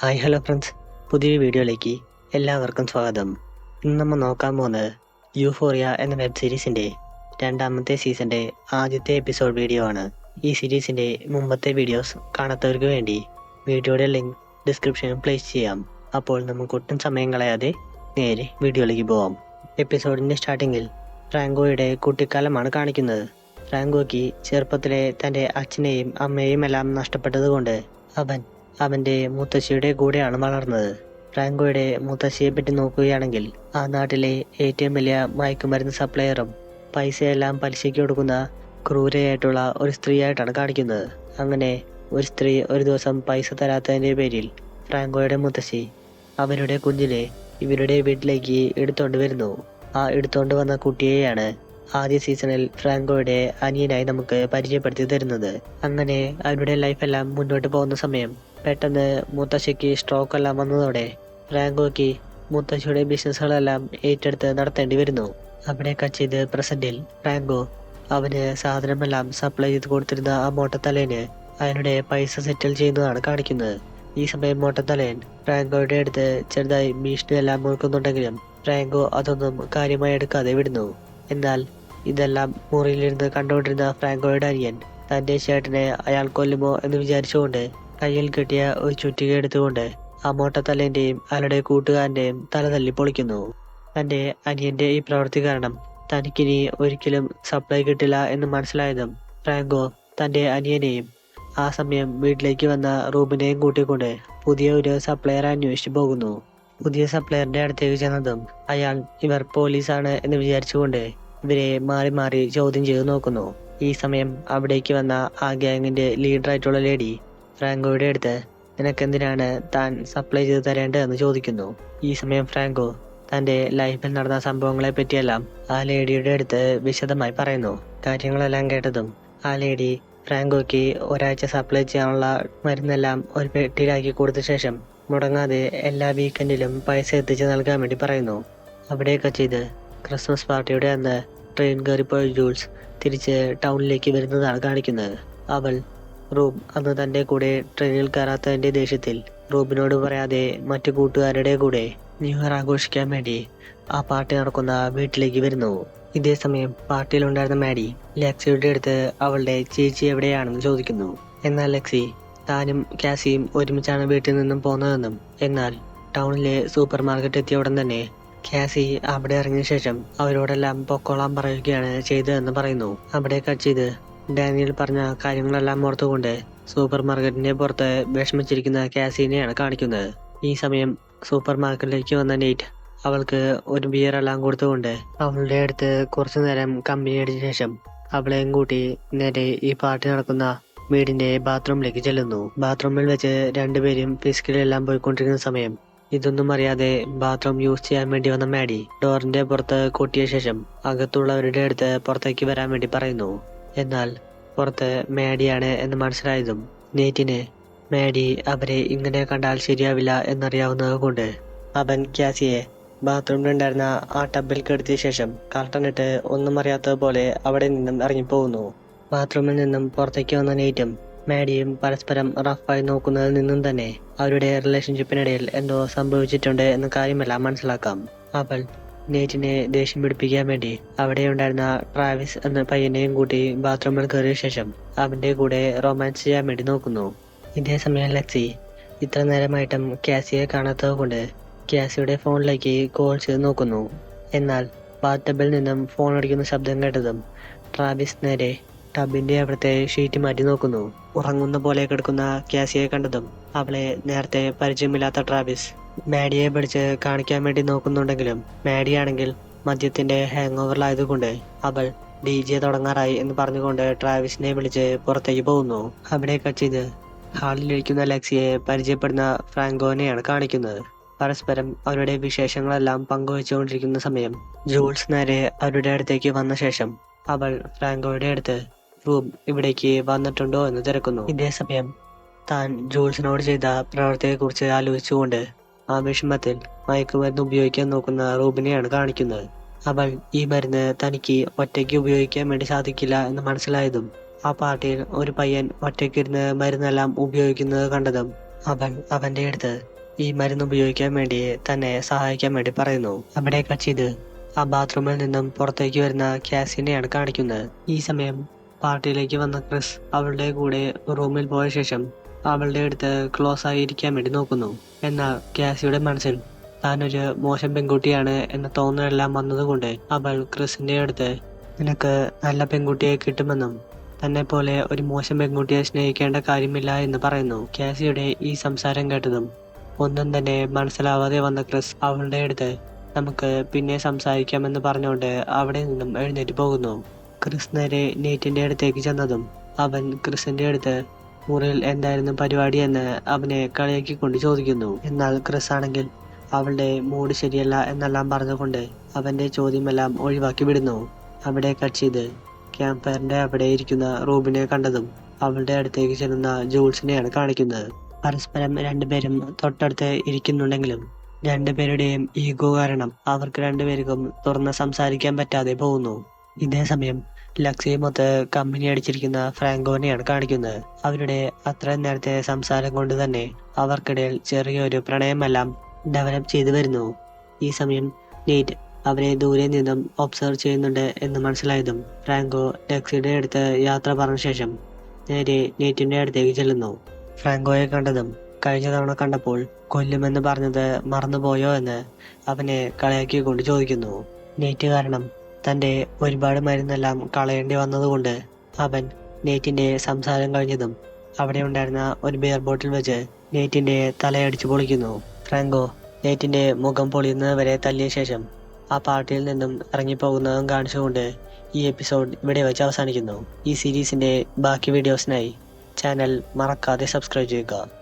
Hi hello friends. പുതിയ വീഡിയോയിലേക്ക് എല്ലാവർക്കും സ്വാഗതം. ഇന്ന് നമ്മൾ നോക്കാൻ പോകുന്നത് യൂഫോറിയ എന്ന വെബ് സീരീസിന്റെ രണ്ടാമത്തെ സീസണിന്റെ ആദ്യത്തെ എപ്പിസോഡ് വീഡിയോ ആണ്. ഈ സീരീസിന്റെ മുമ്പത്തെ വീഡിയോസ് കാണാത്തവർക്ക് വേണ്ടി വീഡിയോയുടെ ലിങ്ക് ഡിസ്ക്രിപ്ഷനിൽ പ്ലേസ് ചെയ്യാം. അപ്പോൾ നമുക്ക് ഒട്ടും സമയം കളയാതെ നേരെ വീഡിയോയിലേക്ക് പോവാം. എപ്പിസോഡിന്റെ സ്റ്റാർട്ടിങ്ങിൽ റാങ്കോയുടെ കുട്ടിക്കാലമാണ് കാണിക്കുന്നത്. ഫ്രാങ്കോയ്ക്ക് ചെറുപ്പത്തിലെ തന്റെ അച്ഛനെയും അമ്മയെയും എല്ലാം നഷ്ടപ്പെട്ടതുകൊണ്ട് അവൻ അവന്റെ മുത്തശ്ശിയുടെ കൂടെയാണ് വളർന്നത്. ഫ്രാങ്കോയുടെ മുത്തശ്ശിയെ പറ്റി നോക്കുകയാണെങ്കിൽ ആ നാട്ടിലെ ഏറ്റവും വലിയ മയക്കുമരുന്ന് സപ്ലയറും പൈസയെല്ലാം പലിശയ്ക്ക് കൊടുക്കുന്ന ക്രൂരയായിട്ടുള്ള ഒരു സ്ത്രീയായിട്ടാണ് കാണിക്കുന്നത്. അങ്ങനെ ഒരു സ്ത്രീ ഒരു ദിവസം പൈസ തരാത്തതിന്റെ പേരിൽ ഫ്രാങ്കോയുടെ മുത്തശ്ശി അവരുടെ കുഞ്ഞിനെ ഇവരുടെ വീട്ടിലേക്ക് എടുത്തോണ്ട് വരുന്നു. ആ എടുത്തോണ്ട് വന്ന കുട്ടിയെയാണ് ആദ്യ സീസണിൽ ഫ്രാങ്കോയുടെ അനിയനായി നമുക്ക് പരിചയപ്പെടുത്തി തരുന്നത്. അങ്ങനെ അവരുടെ ലൈഫെല്ലാം മുന്നോട്ട് പോകുന്ന സമയം പെട്ടെന്ന് മുത്തശ്ശിക്ക് സ്ട്രോക്ക് എല്ലാം വന്നതോടെ ഫ്രാങ്കോയ്ക്ക് മുത്തശ്ശിയുടെ ബിസിനസ്സുകളെല്ലാം ഏറ്റെടുത്ത് നടത്തേണ്ടി വരുന്നു. അവിടെ കച്ചിത് പ്രസന്റിൽ ഫ്രാങ്കോ അവന് സാധനമെല്ലാം സപ്ലൈ ചെയ്ത് കൊടുത്തിരുന്ന ആ മോട്ടത്തലേന് അയാളുടെ പൈസ സെറ്റിൽ ചെയ്യുന്നതാണ് കാണിക്കുന്നത്. ഈ സമയം മോട്ടത്തലേൻ ഫ്രാങ്കോയുടെ അടുത്ത് ചെറുതായി ഭീഷണിയെല്ലാം മുഴുക്കുന്നുണ്ടെങ്കിലും ഫ്രാങ്കോ അതൊന്നും കാര്യമായി എടുക്കാതെ വിടുന്നു. എന്നാൽ ഇതെല്ലാം മുറിയിലിരുന്ന് കണ്ടുകൊണ്ടിരുന്ന ഫ്രാങ്കോയുടെ അനിയൻ തന്റെ ചേട്ടനെ അയാൾ കൊല്ലുമോ എന്ന് വിചാരിച്ചുകൊണ്ട് കയ്യിൽ കെട്ടിയ ഒരു ചുറ്റിക എടുത്തുകൊണ്ട് ആ മോട്ടത്തലേന്റെയും അയാളുടെ കൂട്ടുകാരന്റെയും തല തല്ലി പൊളിക്കുന്നു. തന്റെ അനിയന്റെ ഈ പ്രവൃത്തി കാരണം തനിക്കിനി ഒരിക്കലും സപ്ലൈ കിട്ടില്ല എന്ന് മനസ്സിലായതും ഫ്രാങ്കോ തന്റെ അനിയനെയും ആ സമയം വീട്ടിലേക്ക് വന്ന റൂബിനെയും കൂട്ടിക്കൊണ്ട് പുതിയ ഒരു സപ്ലയർ അന്വേഷിച്ചു പോകുന്നു. പുതിയ സപ്ലയറിന്റെ അടുത്തേക്ക് ചെന്നതും അയാൾ ഇവർ പോലീസാണ് എന്ന് വിചാരിച്ചുകൊണ്ട് ഇവരെ മാറി മാറി ചോദ്യം ചെയ്തു നോക്കുന്നു. ഈ സമയം അവിടേക്ക് വന്ന ആ ഗ്യാങ്ങിന്റെ ലീഡറായിട്ടുള്ള ലേഡി ഫ്രാങ്കോയുടെ അടുത്ത്. നിനക്കെന്തിനാണ് താൻ സപ്ലൈ ചെയ്ത് തരേണ്ടതെന്ന് ചോദിക്കുന്നു. ഈ സമയം ഫ്രാങ്കോ തന്റെ ലൈഫിൽ നടന്ന സംഭവങ്ങളെ പറ്റിയെല്ലാം ആ ലേഡിയുടെ അടുത്ത് വിശദമായി പറയുന്നു. കാര്യങ്ങളെല്ലാം കേട്ടതും ആ ലേഡി ഫ്രാങ്കോയ്ക്ക് ഒരാഴ്ച സപ്ലൈ ചെയ്യാനുള്ള മരുന്നെല്ലാം ഒരു പെട്ടിയിലാക്കി കൊടുത്ത ശേഷം മുടങ്ങാതെ എല്ലാ വീക്കെൻഡിലും പൈസ എത്തിച്ച് നൽകാൻ വേണ്ടി പറയുന്നു. അവിടെയൊക്കെ ചെയ്ത് ക്രിസ്മസ് പാർട്ടിയുടെ അന്ന് ട്രെയിൻ കയറിപ്പോയ ജൂൾസ് തിരിച്ച് ടൗണിലേക്ക് വരുന്നതാണ് കാണിക്കുന്നത്. അവൾ റൂം അന്ന് തന്റെ കൂടെ ട്രെയിനിൽ കയറാത്തതിന്റെ ദേഷ്യത്തിൽ റൂബിനോട് പറയാതെ മറ്റു കൂട്ടുകാരുടെ കൂടെ ന്യൂ ഇയർ ആഘോഷിക്കാൻ വേണ്ടി ആ പാർട്ടി നടക്കുന്ന വീട്ടിലേക്ക് വരുന്നു. ഇതേ സമയം പാർട്ടിയിലുണ്ടായിരുന്ന മാഡി ലക്സിയുടെ അടുത്ത് അവളുടെ ചേച്ചി എവിടെയാണെന്ന് ചോദിക്കുന്നു. എന്നാൽ ലക്സി താനും കാസിയും ഒരുമിച്ചാണ് വീട്ടിൽ നിന്നും പോകുന്നതെന്നും എന്നാൽ ടൗണിലെ സൂപ്പർ മാർക്കറ്റ് എത്തിയ ഉടൻ തന്നെ കാസി അവിടെ ഇറങ്ങിയ ശേഷം അവരോടെല്ലാം പൊക്കോളാൻ പറയുകയാണ് ചെയ്തതെന്ന് പറയുന്നു. അവിടെ കട്ട് ചെയ്ത് ഡാനിയൽ പറഞ്ഞ കാര്യങ്ങളെല്ലാം ഓർത്തുകൊണ്ട് സൂപ്പർ മാർക്കറ്റിന്റെ പുറത്ത് വിഷമിച്ചിരിക്കുന്ന കാസിനെയാണ് കാണിക്കുന്നത്. ഈ സമയം സൂപ്പർ മാർക്കറ്റിലേക്ക് വന്ന നെയ്റ്റ് അവൾക്ക് ഒരു ബിയർ എല്ലാം കൊടുത്തുകൊണ്ട് അവളുടെ അടുത്ത് കുറച്ചു നേരം കമ്പനി അടിച്ച ശേഷം അവളെയും കൂട്ടി നേരെ ഈ പാർട്ടി നടക്കുന്ന വീടിന്റെ ബാത്റൂമിലേക്ക് ചെല്ലുന്നു. ബാത്റൂമിൽ വെച്ച് രണ്ടുപേരും ഫിസിക്കലെല്ലാം പോയിക്കൊണ്ടിരിക്കുന്ന സമയം ഇതൊന്നും അറിയാതെ ബാത്റൂം യൂസ് ചെയ്യാൻ വേണ്ടി വന്ന മാഡി ഡോറിന്റെ പുറത്ത് കൊട്ടിയ ശേഷം അകത്തുള്ളവരുടെ അടുത്ത് പുറത്തേക്ക് വരാൻ വേണ്ടി പറയുന്നു. എന്നാൽ പുറത്ത് മാഡിയാണ് എന്ന് മനസ്സിലായതും നേറ്റിന് മാഡി അവരെ ഇങ്ങനെ കണ്ടാൽ ശരിയാവില്ല എന്നറിയാവുന്നത് കൊണ്ട് അവൻ ക്യാസിയെ ബാത്റൂമിലുണ്ടായിരുന്ന ആ ടബിൽ കെടുത്തിയ ശേഷം കർട്ടനിട്ട് ഒന്നും അറിയാത്തതുപോലെ അവിടെ നിന്നും ഇറങ്ങിപ്പോകുന്നു. ബാത്റൂമിൽ നിന്നും പുറത്തേക്ക് വന്ന നെയ്റ്റും മേഡിയും പരസ്പരം റഫായി നോക്കുന്നതിൽ നിന്നും തന്നെ അവരുടെ റിലേഷൻഷിപ്പിനിടയിൽ എന്തോ സംഭവിച്ചിട്ടുണ്ട് എന്ന കാര്യമെല്ലാം മനസ്സിലാക്കാം. അവൾ നെയ്റ്റിനെ ദേഷ്യം പിടിപ്പിക്കാൻ വേണ്ടി അവിടെ ഉണ്ടായിരുന്ന ട്രാവിസ് എന്ന പയ്യനെയും കൂട്ടി ബാത്റൂമിൽ കയറിയ ശേഷം അവന്റെ കൂടെ റൊമാൻസ് ചെയ്യാൻ വേണ്ടി നോക്കുന്നു. ഇതേ സമയം ലക്സി ഇത്ര നേരമായിട്ടും കാസിയെ കാണാത്തത് കൊണ്ട് കാസിയുടെ ഫോണിലേക്ക് കോൾ ചെയ്ത് നോക്കുന്നു. എന്നാൽ ബാത്തബിൽ നിന്നും ഫോൺ അടിക്കുന്ന ശബ്ദം കേട്ടതും ട്രാവിസ് നേരെ ടബിന്റെ അവിടുത്തെ ഷീറ്റ് മാറ്റി നോക്കുന്നു. ഉറങ്ങുന്ന പോലെ കിടക്കുന്ന കാസിയെ കണ്ടതും അവളെ നേരത്തെ പരിചയമില്ലാത്ത ട്രാവിസ് മാഡിയെ പിടിച്ച് കാണിക്കാൻ വേണ്ടി നോക്കുന്നുണ്ടെങ്കിലും മാഡിയാണെങ്കിൽ മദ്യത്തിന്റെ ഹാങ് ഓവറിലായതുകൊണ്ട് അവൾ ഡി ജെ തുടങ്ങാറായി എന്ന് പറഞ്ഞുകൊണ്ട് ട്രാവിസിനെ വിളിച്ച് പുറത്തേക്ക് പോകുന്നു. അവിടെ ചെയ്ത് ഹാളിലിരിക്കുന്ന അലക്സിയെ പരിചയപ്പെടുന്ന ഫ്രാങ്കോനെയാണ് കാണിക്കുന്നത്. പരസ്പരം അവരുടെ വിശേഷങ്ങളെല്ലാം പങ്കുവെച്ചുകൊണ്ടിരിക്കുന്ന സമയം ജൂൾസ് നേരെ അവരുടെ അടുത്തേക്ക് വന്ന ശേഷം അവൾ ഫ്രാങ്കോയുടെ അടുത്ത് റൂം ഇവിടേക്ക് വന്നിട്ടുണ്ടോ? എന്ന് തിരക്കുന്നു. ഇതേ സമയം താൻ ജൂൾസിനോട് ചെയ്ത പ്രവർത്തിയെക്കുറിച്ച് ആലോചിച്ചുകൊണ്ട് ആ വിഷമത്തിൽ മയക്കുമരുന്ന് ഉപയോഗിക്കാൻ നോക്കുന്ന റൂബിനെയാണ് കാണിക്കുന്നത്. അവൾ ഈ മരുന്ന് തനിക്ക് ഒറ്റയ്ക്ക് ഉപയോഗിക്കാൻ വേണ്ടി സാധിക്കില്ല എന്ന് മനസ്സിലായതും ആ പാർട്ടിയിൽ ഒരു പയ്യൻ ഒറ്റയ്ക്കിരുന്ന് മരുന്നെല്ലാം ഉപയോഗിക്കുന്നത് കണ്ടതും അവൻ അവന്റെ അടുത്ത് ഈ മരുന്ന് ഉപയോഗിക്കാൻ വേണ്ടി തന്നെ സഹായിക്കാൻ വേണ്ടി പറയുന്നു. അവിടെ കച്ചിത് ആ ബാത്റൂമിൽ നിന്നും പുറത്തേക്ക് വരുന്ന ക്യാസിനെയാണ് കാണിക്കുന്നത്. ഈ സമയം പാർട്ടിയിലേക്ക് വന്ന ക്രിസ് അവളുടെ കൂടെ റൂമിൽ പോയ ശേഷം അവളുടെ അടുത്ത് ക്ലോസ് ആയിരിക്കാൻ വേണ്ടി നോക്കുന്നു. എന്നാൽ കാസിയുടെ മനസ്സിൽ ഒരു മോശം പെൺകുട്ടിയാണ് എന്ന തോന്നലെല്ലാം വന്നതുകൊണ്ട് അവൾ ക്രിസിന്റെ അടുത്ത് നിനക്ക് നല്ല പെൺകുട്ടിയെ കിട്ടുമെന്നും തന്നെ പോലെ ഒരു മോശം പെൺകുട്ടിയെ സ്നേഹിക്കേണ്ട കാര്യമില്ല എന്ന് പറയുന്നു കാസിയുടെ ഈ സംസാരം കേട്ടതും. ഒന്നും തന്നെ മനസ്സിലാവാതെ വന്ന ക്രിസ് അവളുടെ അടുത്ത് നമുക്ക് പിന്നെ സംസാരിക്കാമെന്ന് പറഞ്ഞുകൊണ്ട് അവിടെ നിന്നും എഴുന്നേറ്റ് പോകുന്നു. ക്രിസ് നേരെ നീറ്റിന്റെ അടുത്തേക്ക് ചെന്നതും അവൻ ക്രിസിന്റെ അടുത്ത് മുറിയിൽ എന്തായിരുന്നു പരിപാടി എന്ന് അവനെ കളിയാക്കിക്കൊണ്ട് ചോദിക്കുന്നു. എന്നാൽ ക്രിസ് ആണെങ്കിൽ അവളുടെ മൂഡ് ശരിയല്ല എന്നെല്ലാം പറഞ്ഞുകൊണ്ട് അവന്റെ ചോദ്യമെല്ലാം ഒഴിവാക്കി വിടുന്നു. അവിടെ കട്ട് ക്യാമ്പ് ഫയറിന്റെ അവിടെ ഇരിക്കുന്ന റൂബിനെ കണ്ടതും അവളുടെ അടുത്തേക്ക് ചെല്ലുന്ന ജൂൾസിനെയാണ് കാണിക്കുന്നത്. പരസ്പരം രണ്ടുപേരും തൊട്ടടുത്ത് ഇരിക്കുന്നുണ്ടെങ്കിലും രണ്ടുപേരുടെയും ഈഗോ കാരണം അവർക്ക് രണ്ടുപേർക്കും തുറന്ന് സംസാരിക്കാൻ പറ്റാതെ പോകുന്നു. ഇതേ സമയം ലക്സിയുമൊത്ത് കമ്പനി അടിച്ചിരിക്കുന്ന ഫ്രാങ്കോനെയാണ് കാണിക്കുന്നത്. അവരുടെ അത്ര നേരത്തെ സംസാരം കൊണ്ട് തന്നെ അവർക്കിടയിൽ ചെറിയൊരു പ്രണയമെല്ലാം ഡെവലപ്പ് ചെയ്തു വരുന്നു. ഈ സമയം നീറ്റ് അവരെ ദൂരെ നിന്നും ഒബ്സർവ് ചെയ്യുന്നുണ്ട് എന്ന് മനസ്സിലായതും ഫ്രാങ്കോ ലക്സിയുടെ അടുത്ത് യാത്ര പറഞ്ഞ ശേഷം നേരെ നീറ്റിന്റെ അടുത്തേക്ക് ചെല്ലുന്നു. ഫ്രാങ്കോയെ കണ്ടതും കഴിഞ്ഞ തവണ കണ്ടപ്പോൾ കൊല്ലുമെന്ന് പറഞ്ഞത് മറന്നുപോയോ എന്ന് അവനെ കളിയാക്കിക്കൊണ്ട് ചോദിക്കുന്നു. നീറ്റ് കാരണം തന്റെ ഒരുപാട് മരുന്നെല്ലാം കളയേണ്ടി വന്നതുകൊണ്ട് അവൻ നെയ്റ്റിന്റെ സംസാരം കഴിഞ്ഞതും അവിടെ ഉണ്ടായിരുന്ന ഒരു ബിയർ ബോട്ടിൽ വെച്ച് നെയ്റ്റിന്റെ തലയടിച്ചു പൊളിക്കുന്നു. ഫ്രാങ്കോ നെയ്റ്റിന്റെ മുഖം പൊളിയുന്നത് വരെ തല്ലിയ ശേഷം ആ പാർട്ടിയിൽ നിന്നും ഇറങ്ങിപ്പോകുന്നതും കാണിച്ചുകൊണ്ട് ഈ എപ്പിസോഡ് ഇവിടെ വെച്ച് അവസാനിക്കുന്നു. ഈ സീരീസിന്റെ ബാക്കി വീഡിയോസിനായി ചാനൽ മറക്കാതെ സബ്സ്ക്രൈബ് ചെയ്യുക.